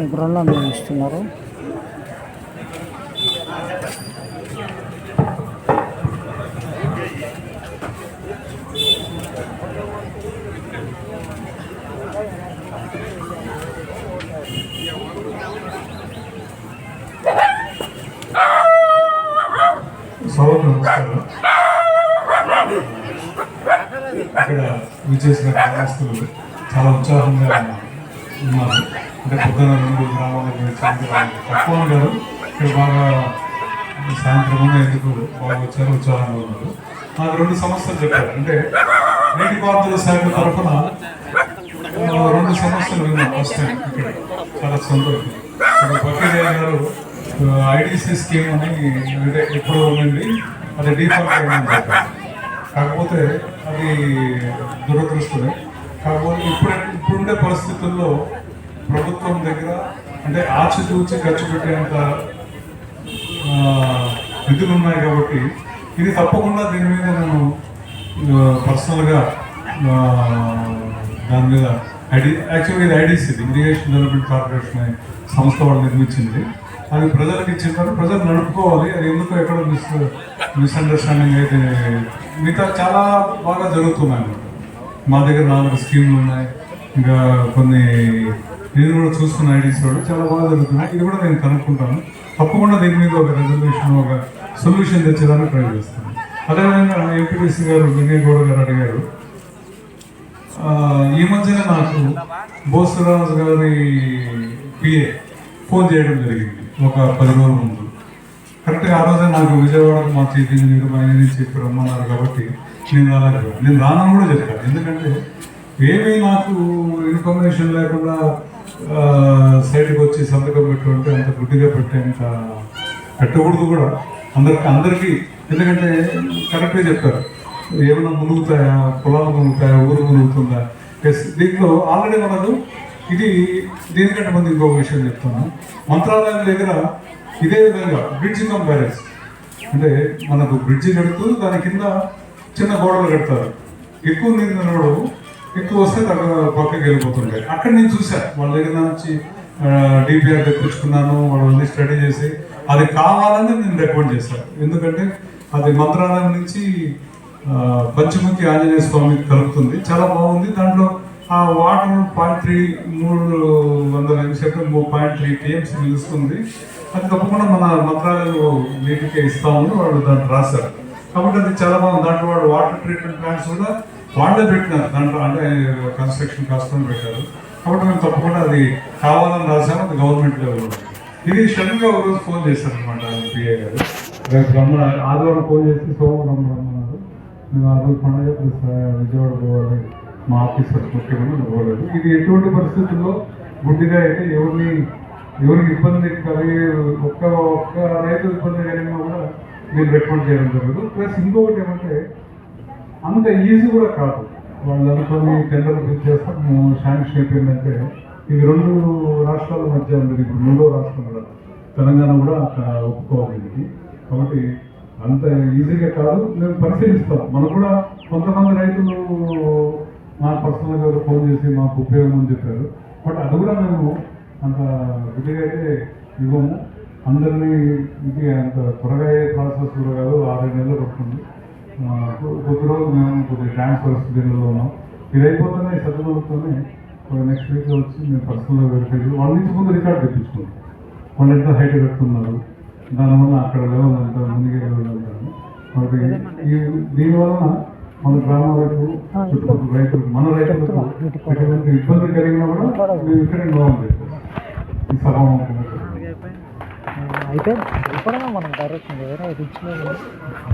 గృహంలో ఇస్తున్నారు ఇక్కడ విచ్చేసిన గ్రామస్తులు చాలా ఉత్సాహంగా ఉన్నారు. అంటే పొద్దున రెండు గ్రామాలకు తక్కువ గారు ఇక్కడ బాగా సాయంత్రం ఉన్న ఎందుకు బాగా వచ్చారు ఉత్సాహంగా ఉన్నారు నాకు రెండు సమస్యలు చెప్పారు. అంటే నీటి పారుదల శాఖ తరఫున రెండు సమస్యలు విన్నాం ఫస్ట్ టైం ఇక్కడ చాలా సంతోషం. ఇక్కడ గారు ఐడిసి స్కీమ్ అని అంటే ఎప్పుడో ఉండింది. అది డీఫాల్ట్ అయిందని చెప్పారు. కాకపోతే అది దురదృష్టమే. కాకపోతే ఇప్పుడు ఇప్పుడుండే పరిస్థితుల్లో ప్రభుత్వం దగ్గర అంటే ఆచితూచి ఖర్చు పెట్టేంత నిధులు ఉన్నాయి కాబట్టి ఇది తప్పకుండా దీని మీద నేను పర్సనల్గా దాని మీద ఐడి యాక్చువల్గా ఇది ఐడిసి ఇరిగేషన్ డెవలప్మెంట్ కార్పొరేషన్ అనే సంస్థ వాళ్ళు నిర్మించింది. అది ప్రజలకు ఇచ్చింటారు ప్రజలు నడుపుకోవాలి. అది ఎందుకు ఎక్కడ మిస్ మిస్అండర్స్టాండింగ్ అయితే మిగతా చాలా బాగా జరుగుతున్నాయి. మా దగ్గర నాలుగు స్కీమ్లు ఉన్నాయి. ఇంకా కొన్ని నేను కూడా చూసుకున్న ఐడీస్ కూడా చాలా బాగా జరుగుతున్నాయి. ఇది కూడా నేను కనుక్కుంటాను. తప్పకుండా దీని మీద ఒక రెజల్యూషన్ ఒక సొల్యూషన్ తెచ్చేదానికి ట్రై చేస్తాను. అదేవిధంగా ఎంపీటీసీ గారు వినయ్ గౌడ్ గారు అడిగారు ఈ మధ్యన నాకు బోసరాజు గారి పిఏ ఫోన్ చేయడం జరిగింది ఒక పది రోజుల ముందు. కరెక్ట్గా ఆ రోజే నాకు విజయవాడకు మా చీఫ్ ఇంజనీర్ మా ఇంజనీర్ చెప్పి రమ్మన్నారు కాబట్టి నేను రాలేదు. నేను రానని కూడా చెప్పాను. ఎందుకంటే ఏమీ నాకు ఇన్ఫర్మేషన్ లేకుండా సైడ్కి వచ్చి సంతకం పెట్టుకుంటే అంత గుడ్డిగా పెట్టేంత పెట్టకూడదు కూడా. అందరికి అందరికీ ఎందుకంటే కరెక్ట్గా చెప్పారు. ఏమైనా మునుగుతాయా? పొలాలు మునుగుతాయా? ఊరు మునుగుతుందా? ఎస్ దీంట్లో ఆల్రెడీ మనకు ఇది దీనికంటే ముందు ఇంకో విషయం చెప్తాను మంత్రాలయం దగ్గర ఇదే విధంగా బ్రిడ్జ్ కమ్ బ్యారేజ్ అంటే మనకు బ్రిడ్జి కడుతూ దాని కింద చిన్న గోడలు కడతారు. ఎక్కువ నీరు నిలవడవు ఎక్కువ వస్తే తగ్గ పక్కకి వెళ్ళిపోతుంటాయి అక్కడ నేను చూశాను వాళ్ళ దగ్గర నుంచి డిపిఆర్ తెప్పించుకున్నాను వాళ్ళని స్టడీ చేసి. అది కావాలని నేను రికమెండ్ చేశాను ఎందుకంటే అది మంత్రాలయం నుంచి పంచముఖి ఆంజనేయ స్వామికి కలుపుతుంది. చాలా బాగుంది. దాంట్లో ఆ వాటర్ పాయింట్ త్రీ మూడు వందల నిమిషాలు మూడు పాయింట్ త్రీ టీఎంస్ నిలుస్తుంది. అది తప్పకుండా మన మంత్రాలయంలో నీటికి ఇస్తామని వాళ్ళు దాంట్లో రాశారు. కాబట్టి అది చాలా బాగుంది. దాంట్లో వాళ్ళు వాటర్ ట్రీట్మెంట్ ప్లాంట్స్ కూడా వాళ్ళే పెట్టినారు. దాంట్లో అంటే కన్స్ట్రక్షన్ కాస్ట్ పెట్టారు. కాబట్టి మేము తప్పకుండా అది కావాలని రాశాము అది గవర్నమెంట్ లెవెల్ ఇది షణ్గా ఒక రోజు ఫోన్ చేశారు అనమాట పిఏ గారు. రేపు రమ్మన్న ఆదివారం ఫోన్ చేసి సోమవారం రమ్మన్నారు. మేము ఆ రోజు పండుగ విజయవాడ పోవాలి మా ఆఫీసర్స్ ముఖ్యమని పోలేదు. ఇది ఎటువంటి పరిస్థితుల్లో గుడ్డిగా అయితే ఎవరిని ఎవరికి ఇబ్బంది కలిగి ఒక్క ఒక్క రైతు ఇబ్బంది కలిగినా కూడా మీరు రికమెండ్ చేయడం జరగదు ప్లస్ ఇంకొకటి ఏమంటే అంత ఈజీ కూడా కాదు. వాళ్ళు అనుకొని టెండర్ ఫిల్ చేస్తాం శాంక్షన్ అయిపోయిందంటే ఇది రెండు రాష్ట్రాల మధ్య ఉంది ఇప్పుడు మూడో రాష్ట్రం కూడా తెలంగాణ కూడా అక్కడ ఒప్పుకోవాలి ఇది కాబట్టి అంత ఈజీగా కాదు మేము పరిశీలిస్తాం. మనకు కూడా కొంతమంది రైతులు మా పర్సనల్గా ఫోన్ చేసి మాకు ఉపయోగం అని చెప్పారు. బట్ అది కూడా మేము అంత విధిగా అయితే ఇవ్వము. అందరినీ ఇది అంత త్వరగా అయ్యే ప్రాసెస్ కూడా కాదు ఆరు నెలలు పడుతుంది. కొద్ది రోజులు మేము కొద్దిగా ట్రాన్స్ఫర్స్ దీనిలో ఉన్నాం. ఇది అయిపోతేనే చదువుతూనే నెక్స్ట్ వీక్లో వచ్చి మేము పర్సనల్గా వెరిఫై చేసి వాళ్ళ నుంచి ముందు రికార్డ్ తెప్పించుకుంటాం వాళ్ళు ఎంత హైట్ కడుతున్నారు దానివల్ల అక్కడ లెవెల్ ఎంత ముందుగా లెవెల్ అంటారు కాబట్టి ఈ దీనివలన మన గ్రామాలకు చుట్టుపక్కల రైతులకు మన రైతులకు ఎటువంటి ఇబ్బంది కలిగినా కూడా మేము ఇక్కడ బాగుంది ఈ సభ అయితే ఇప్పుడు మనం డైరెక్ట్ వేరే రిచ్